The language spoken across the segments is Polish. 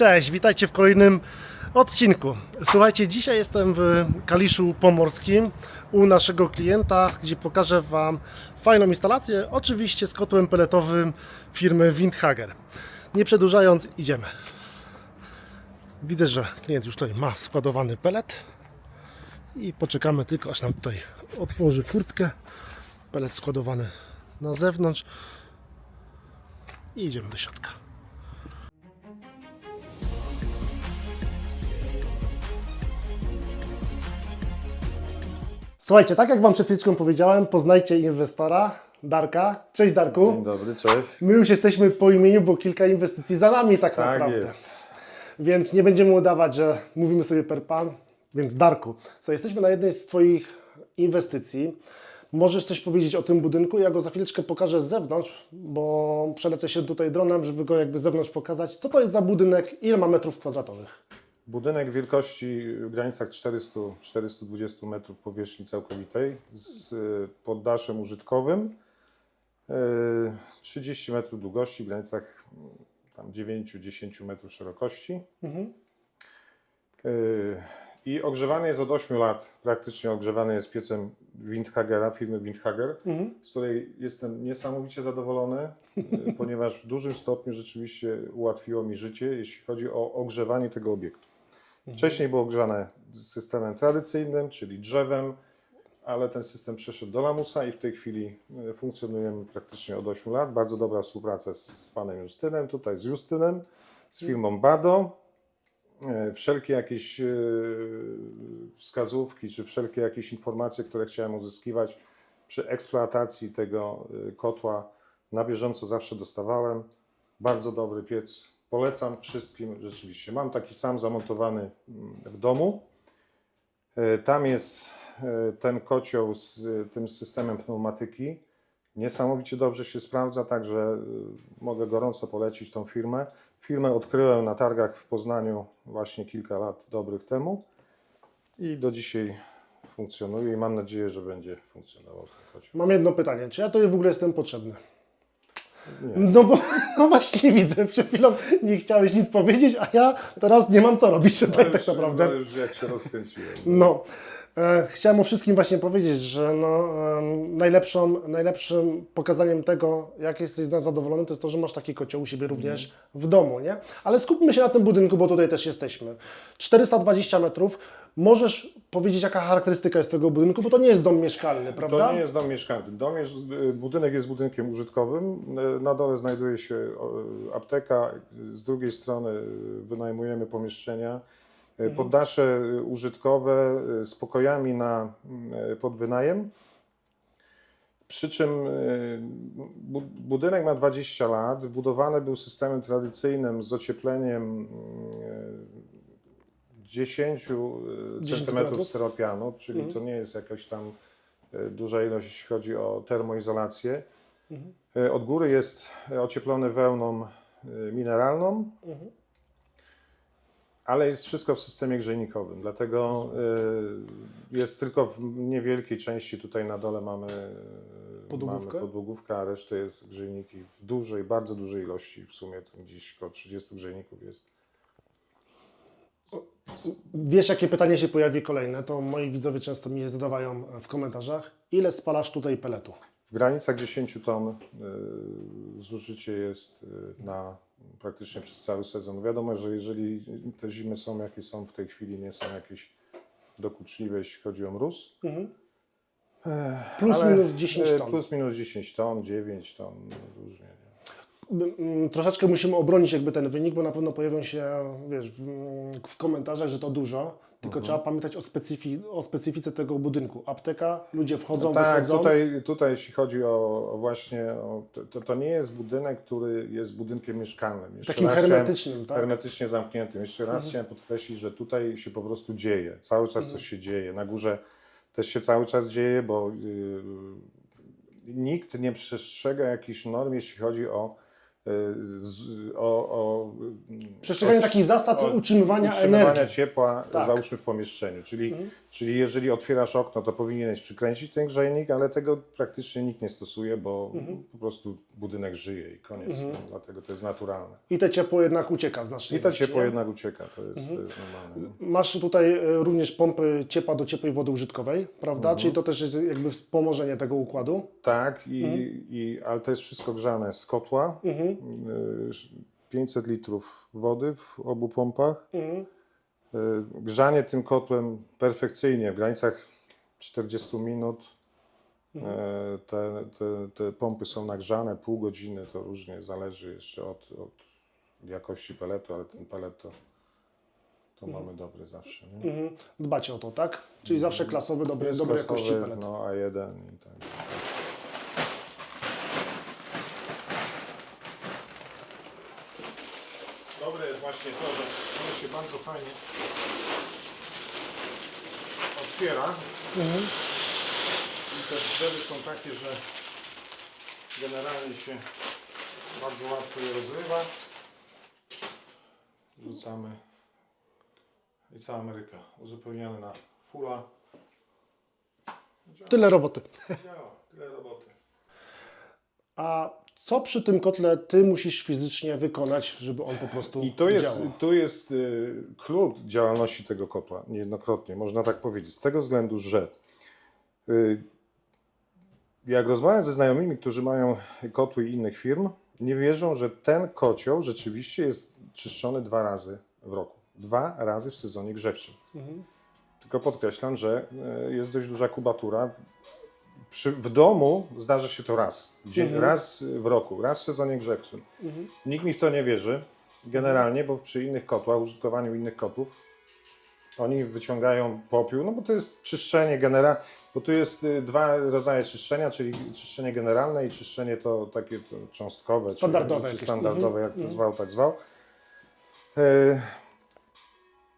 Cześć, witajcie w kolejnym odcinku. Słuchajcie, dzisiaj jestem w Kaliszu Pomorskim u naszego klienta, gdzie pokażę Wam fajną instalację, oczywiście z kotłem peletowym firmy Windhager. Nie przedłużając, idziemy. Widzę, że klient już tutaj ma składowany pelet i poczekamy tylko, aż nam tutaj otworzy furtkę. Pelet składowany na zewnątrz i idziemy do środka. Słuchajcie, tak jak Wam przed chwileczką powiedziałem, poznajcie inwestora, Darka. Cześć Darku. Dzień dobry, cześć. My już jesteśmy po imieniu, bo kilka inwestycji za nami tak, Tak naprawdę. jest. Więc nie będziemy udawać, że mówimy sobie per pan. Więc Darku, co jesteśmy na jednej z Twoich inwestycji. Możesz coś powiedzieć o tym budynku? Ja go za chwileczkę pokażę z zewnątrz, bo przelecę się tutaj dronem, żeby go jakby z zewnątrz pokazać. Co to jest za budynek? Ile ma metrów kwadratowych? Budynek wielkości w granicach 400-420 metrów powierzchni całkowitej z y, poddaszem użytkowym. y, 30 metrów długości w granicach mm, tam 9-10 metrów szerokości. Y, I ogrzewany jest od 8 lat, praktycznie ogrzewany jest piecem Windhagera, firmy Windhager, z której jestem niesamowicie zadowolony, y, ponieważ w dużym stopniu rzeczywiście ułatwiło mi życie, jeśli chodzi o ogrzewanie tego obiektu. Wcześniej było ogrzane systemem tradycyjnym, czyli drzewem, ale ten system przeszedł do lamusa i w tej chwili y, funkcjonujemy praktycznie od 8 lat. Bardzo dobra współpraca z panem Justynem, tutaj z Justynem, z firmą Bado. E, Wszelkie jakieś e, wskazówki, czy wszelkie jakieś informacje, które chciałem uzyskiwać przy eksploatacji tego e, kotła na bieżąco zawsze dostawałem. Bardzo dobry piec. Polecam wszystkim rzeczywiście. Mam taki sam zamontowany mm, w domu. E, Tam jest e, ten kocioł z e, tym systemem pneumatyki. Niesamowicie dobrze się sprawdza, także mogę gorąco polecić tą firmę. Firmę odkryłem na targach w Poznaniu właśnie kilka lat dobrych temu i do dzisiaj funkcjonuje i mam nadzieję, że będzie funkcjonował. Mam jedno pytanie. Czy ja to w ogóle jestem potrzebny? Nie. No bo no właśnie widzę, przed chwilą nie chciałeś nic powiedzieć, a ja teraz nie mam co robić tutaj tak naprawdę. No już jak się rozkręciłem. No, e, chciałem o wszystkim właśnie powiedzieć, że no, em, najlepszą, najlepszym pokazaniem tego, jak jesteś z nas zadowolony, to jest to, że masz taki kocioł u siebie również w domu, nie? Ale skupmy się na tym budynku, bo tutaj też jesteśmy. 420 metrów. Możesz powiedzieć, jaka charakterystyka jest tego budynku, bo to nie jest dom mieszkalny, prawda? To nie jest dom mieszkalny. Dom jest, y, budynek jest budynkiem użytkowym. Y, Na dole znajduje się apteka. Z drugiej strony y, wynajmujemy pomieszczenia. Poddasze y, użytkowe z pokojami na podwynajem. Przy czym bu- budynek ma 20 lat. Budowany był systemem tradycyjnym z ociepleniem 10 10 cm metrów? styropianu, czyli to nie jest jakaś tam e, duża ilość, jeśli chodzi o termoizolację. E, Od góry jest ocieplony wełną mineralną, ale jest wszystko w systemie grzejnikowym, dlatego jest tylko w niewielkiej części tutaj na dole mamy Podłogówkę? Mamy podłogówkę, a resztę jest grzejniki w dużej, bardzo dużej ilości. W sumie to gdzieś około 30 grzejników jest. Wiesz, jakie pytanie się pojawi kolejne, to moi widzowie często mi je zadawają w komentarzach. Ile spalasz tutaj peletu? W granicach 10 ton y, zużycie jest y, na praktycznie przez cały sezon. Wiadomo, że jeżeli te zimy są jakie są w tej chwili, nie są jakieś dokuczliwe, jeśli chodzi o mróz. Plus ale, minus 10 y, ton. Plus minus 10 ton, 9 ton, różnie. Nie? Mm, troszeczkę musimy obronić jakby ten wynik, bo na pewno pojawią się, wiesz, w, w komentarzach, że to dużo, tylko Mhm. trzeba pamiętać o, specyfi, o specyfice tego budynku. Apteka, ludzie wchodzą, Tak, wychodzą. tutaj, tutaj jeśli chodzi o, o właśnie, o, to- to, nie jest budynek, który jest budynkiem mieszkalnym. Jeszcze Takim chciałem- hermetycznym, tak? hermetycznie zamkniętym. Jeszcze raz chciałem podkreślić, że tutaj się po prostu dzieje. Cały czas coś się dzieje. Na górze też się cały czas dzieje, bo yy, nikt nie przestrzega jakichś norm, jeśli chodzi o z, o, o takich zasad o- utrzymywania utrzymywania energii. ciepła, Tak. załóżmy w pomieszczeniu. Czyli, czyli jeżeli otwierasz okno, to powinieneś przykręcić ten grzejnik, ale tego praktycznie nikt nie stosuje, bo po prostu budynek żyje i koniec. No, dlatego to jest naturalne. I te ciepło jednak ucieka z naszej I to ciepło nie? jednak ucieka, to jest e, normalne. no. Masz tutaj e, również pompy ciepła do ciepłej wody użytkowej, prawda? Czyli to też jest jakby wspomożenie tego układu. Tak, i, i, ale to jest wszystko grzane z kotła. Y, 500 litrów wody w obu pompach. Mhm. Y, Grzanie tym kotłem perfekcyjnie, w granicach 40 minut. E, Te, te, te pompy są nagrzane pół godziny, to różnie zależy jeszcze od, od jakości peletu, ale ten pelet to, to mamy dobry zawsze. Nie? Mhm. Dbacie o to, tak? Czyli zawsze klasowy, dobry, dobrej klasowy, jakości pelet. No A1 i tak. Dobre jest właśnie to, że ono się bardzo fajnie otwiera. I te drzewy są takie, że generalnie się bardzo łatwo je rozrywa. Rzucamy i cała Ameryka uzupełniamy na fulla. Tyle roboty. Działa, tyle roboty. A co przy tym kotle ty musisz fizycznie wykonać, żeby on po prostu I to jest, działał? to jest y, klucz działalności tego kotła, niejednokrotnie, można tak powiedzieć. Z tego względu, że y, jak rozmawiam ze znajomymi, którzy mają kotły innych firm, nie wierzą, że ten kocioł rzeczywiście jest czyszczony dwa razy w roku. Dwa razy w sezonie grzewczym. Mhm. Tylko podkreślam, że y, jest dość duża kubatura. Przy, w domu zdarza się to raz, dzień, Mhm. raz w roku, raz w sezonie grzewczym. Mhm. Nikt mi w to nie wierzy, generalnie, bo przy innych kotłach, użytkowaniu innych kotłów, oni wyciągają popiół, no bo to jest czyszczenie genera, bo tu jest y, dwa rodzaje czyszczenia, czyli czyszczenie generalne i czyszczenie to takie to cząstkowe, Standardowe czy, czy jakieś. standardowe, Mhm, jak to mhm. zwał, tak zwał. E,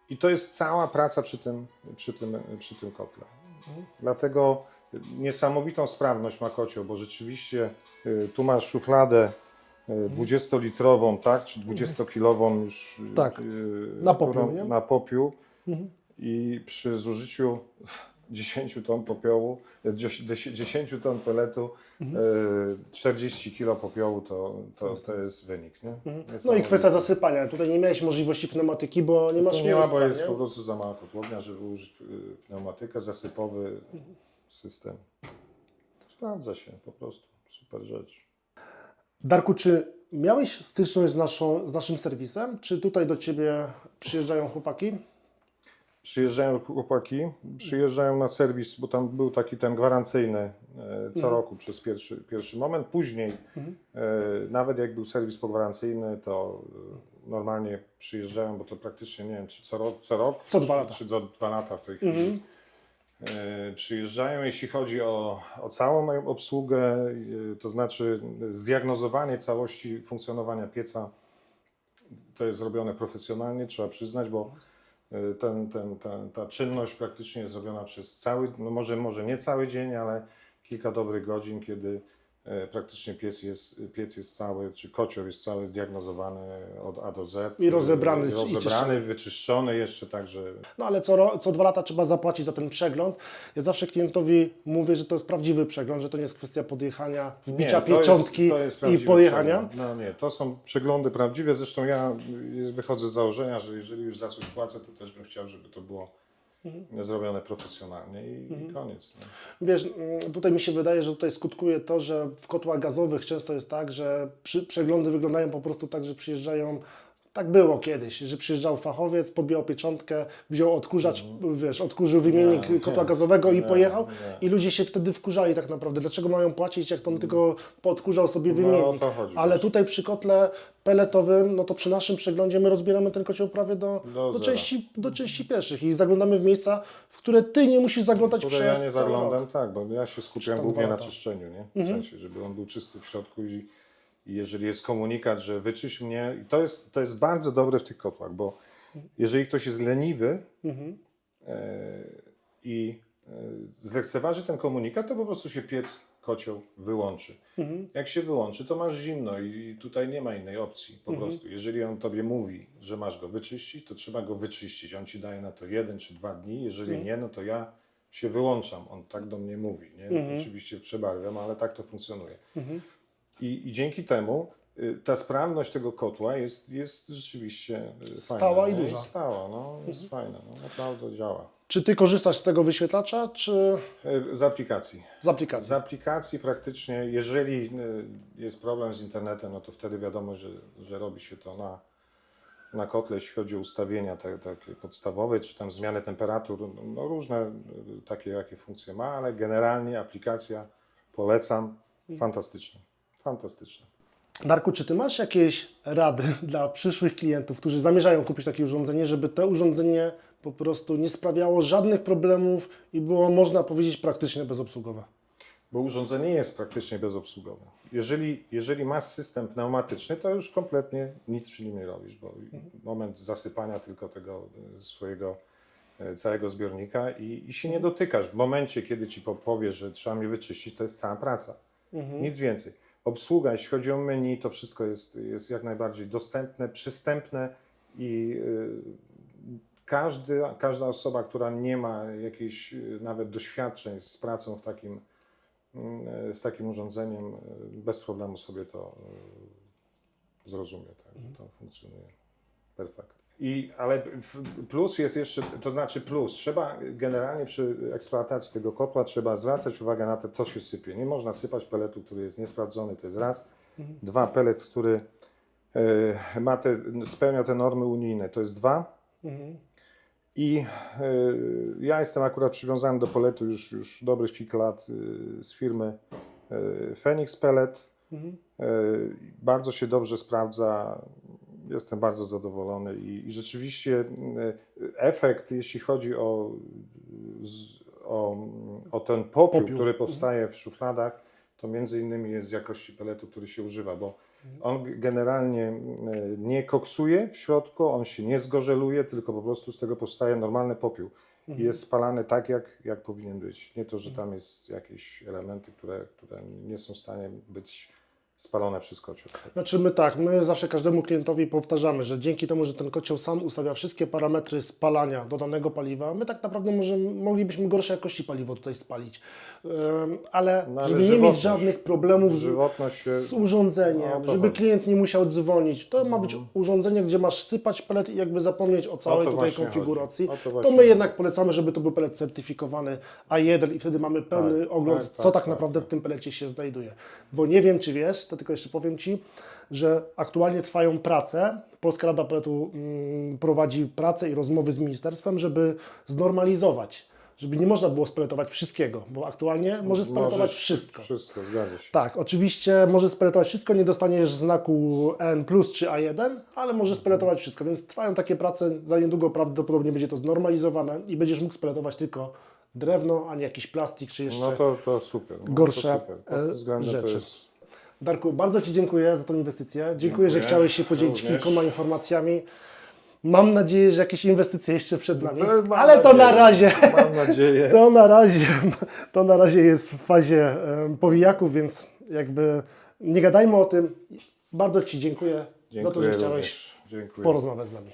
I to jest cała praca przy tym, przy tym, przy tym kotle. Mhm. Dlatego niesamowitą sprawność ma kocioł, bo rzeczywiście y, tu masz szufladę y, 20-litrową, tak, czy 20-kilową już y, Tak. y, Na popiół, nie? na popiół Mhm. i przy zużyciu 10 ton popiołu, y, 10 10 ton peletu, Mhm. y, 40 kilo popiołu to, to, jest- to jest wynik. Nie? Mhm. No i kwestia zasypania. Tutaj nie miałeś możliwości pneumatyki, bo nie masz nie ma, miejsca, bo jest nie? po prostu za mała podłognia, żeby użyć y, pneumatykę, zasypowy system. Sprawdza się po prostu. Super rzecz. Darku, czy miałeś styczność z, naszą, z naszym serwisem? Czy tutaj do Ciebie przyjeżdżają chłopaki? Przyjeżdżają chłopaki, przyjeżdżają na serwis, bo tam był taki ten gwarancyjny e, co Mhm. roku przez pierwszy, pierwszy moment. Później, e, nawet jak był serwis pogwarancyjny, to e, normalnie przyjeżdżają, bo to praktycznie nie wiem, czy co rok, co, rok, Co dwa czy, lata. czy co dwa lata w tej chwili. Mhm. E, przyjeżdżają, jeśli chodzi o, o całą moją obsługę, e, to znaczy zdiagnozowanie całości funkcjonowania pieca. To jest zrobione profesjonalnie, trzeba przyznać, bo e, ten, ten, ta, czynność praktycznie jest zrobiona przez cały, no może, może nie cały dzień, ale kilka dobrych godzin, kiedy praktycznie piec jest, piec jest cały, czy kocioł jest cały zdiagnozowany od A do Z. I rozebrany, I i rozebrany, czyszczony. wyczyszczony jeszcze, także No ale co, co dwa lata trzeba zapłacić za ten przegląd. Ja zawsze klientowi mówię, że to jest prawdziwy przegląd, że to nie jest kwestia podjechania, wbicia jest- pieczątki jest i pojechania. przegląd. No nie, to są przeglądy prawdziwe. Zresztą ja wychodzę z założenia, że jeżeli już za coś płacę, to też bym chciał, żeby to było Mhm. zrobione profesjonalnie i, i koniec. No. Wiesz, mm, tutaj mi się wydaje, że tutaj skutkuje to, że w kotłach gazowych często jest tak, że przy, przeglądy wyglądają po prostu tak, że przyjeżdżają. Tak było kiedyś, że przyjeżdżał fachowiec, podbijał pieczątkę, wziął odkurzacz, wiesz, odkurzył wymiennik Mhm. Nie, kotła gazowego i nie, pojechał. nie. I ludzie się wtedy wkurzali tak naprawdę. Dlaczego mają płacić, jak on tylko podkurzał sobie No, wymiennik? chodzi Ale tutaj przy kotle peletowym, no to przy naszym przeglądzie my rozbieramy ten kocioł prawie do, Do do, części, do części pierwszych i zaglądamy w miejsca, w które ty nie musisz zaglądać Tutaj przez ja nie zaglądam, rok. tak, bo ja się skupiam głównie na czyszczeniu, nie? W Mhm. sensie, żeby on był czysty w środku i, i jeżeli jest komunikat, że wyczyść mnie, to jest, to jest bardzo dobre w tych kotłach, bo jeżeli ktoś jest leniwy, Mhm. e, i e, zlekceważy ten komunikat, to po prostu się piec kocioł wyłączy. Mhm. Jak się wyłączy, to masz zimno i tutaj nie ma innej opcji. Po Mhm. prostu, jeżeli on tobie mówi, że masz go wyczyścić, to trzeba go wyczyścić. On ci daje na to jeden czy dwa dni. Jeżeli Mhm. nie, no to ja się wyłączam. On tak do mnie mówi. Nie? Mhm. Oczywiście przebarwiam, ale tak to funkcjonuje. Mhm. I, I dzięki temu y, ta sprawność tego kotła jest, jest rzeczywiście y, fajna. Stała i nie? duża. Jest stała, no, jest fajna, no, naprawdę działa. Czy ty korzystasz z tego wyświetlacza, czy Y, Z aplikacji. z aplikacji? Z aplikacji praktycznie, jeżeli y, jest problem z internetem, no to wtedy wiadomo, że, że robi się to na, na kotle, jeśli chodzi o ustawienia takie podstawowe, czy tam zmianę temperatur, no różne y, takie, jakie funkcje ma, ale generalnie aplikacja polecam, fantastyczna, fantastyczna. Darku, czy ty masz jakieś rady dla przyszłych klientów, którzy zamierzają kupić takie urządzenie, żeby to urządzenie po prostu nie sprawiało żadnych problemów i było, można powiedzieć, praktycznie bezobsługowe? Bo urządzenie jest praktycznie bezobsługowe. Jeżeli, jeżeli masz system pneumatyczny, to już kompletnie nic przy nim nie robisz, bo moment zasypania tylko tego e, swojego e, całego zbiornika i, i się nie dotykasz. W momencie, kiedy ci po- powie, że trzeba mnie wyczyścić, to jest cała praca. Nic więcej. Obsługa, jeśli chodzi o menu, to wszystko jest, jest jak najbardziej dostępne, przystępne i y, każdy, każda osoba, która nie ma jakichś y, nawet doświadczeń z pracą w takim, y, z takim urządzeniem, bez problemu sobie to zrozumie, tak, że to funkcjonuje perfekt. I, ale plus jest jeszcze, to znaczy plus, trzeba generalnie przy eksploatacji tego kotła trzeba zwracać uwagę na to, co się sypie. Nie można sypać peletu, który jest niesprawdzony, to jest raz. Dwa, pelet, który e, ma te, spełnia te normy unijne, to jest dwa. Mhm. I e, ja jestem akurat przywiązany do peletu już, już dobrych kilka lat e, z firmy Phoenix Pellet. Mhm. Bardzo się dobrze sprawdza. Jestem bardzo zadowolony i, i rzeczywiście e, efekt, jeśli chodzi o, o, o ten popiół, Popiół. który powstaje w szufladach, to między innymi jest z jakości peletu, który się używa, bo on g- generalnie e, nie koksuje w środku, on się nie zgorzeluje, tylko po prostu z tego powstaje normalny popiół. I jest spalany tak, jak, jak powinien być. Nie to, że tam jest jakieś elementy, które, które nie są w stanie być spalone przez kocioł. Znaczy my tak, my zawsze każdemu klientowi powtarzamy, że dzięki temu, że ten kocioł sam ustawia wszystkie parametry spalania do danego paliwa, my tak naprawdę możemy, moglibyśmy gorszej jakości paliwo tutaj spalić. Ale, No, ale żeby nie mieć żadnych problemów z, Żywotność się... z urządzeniem, No, żeby chodzi. klient nie musiał dzwonić. To ma być urządzenie, gdzie masz sypać pelet i jakby zapomnieć o całej to tutaj konfiguracji. O to To, my chodzi. jednak polecamy, żeby to był pelet certyfikowany A1 i wtedy mamy pełny Tak, ogląd, tak, co tak, tak tak, naprawdę tak. w tym pelecie się znajduje. Bo nie wiem, czy wiesz, tylko jeszcze powiem Ci, że aktualnie trwają prace. Polska Rada Peletu mm, prowadzi pracę i rozmowy z ministerstwem, żeby znormalizować, żeby nie można było speletować wszystkiego, bo aktualnie może speletować Możesz- wszystko. Wszystko, zgadza się. Tak, oczywiście może speletować wszystko, nie dostaniesz znaku N plus czy A1, ale może speletować wszystko, więc trwają takie prace, za niedługo prawdopodobnie będzie to znormalizowane i będziesz mógł speletować tylko drewno, a nie jakiś plastik czy jeszcze... No to, to super. No, Gorsze, to super. Pod e, względem rzeczy. to jest... Darku, bardzo Ci dziękuję za tą inwestycję. Dziękuję, Dziękuję. że chciałeś się podzielić Również. kilkoma informacjami. Mam nadzieję, że jakieś inwestycje jeszcze przed nami, No, ale to na razie, Mam nadzieję. to na razie, to na razie jest w fazie powijaków, więc jakby nie gadajmy o tym. Bardzo Ci dziękuję, za to, że Dziękuję chciałeś. Dziękuję. porozmawiać z nami.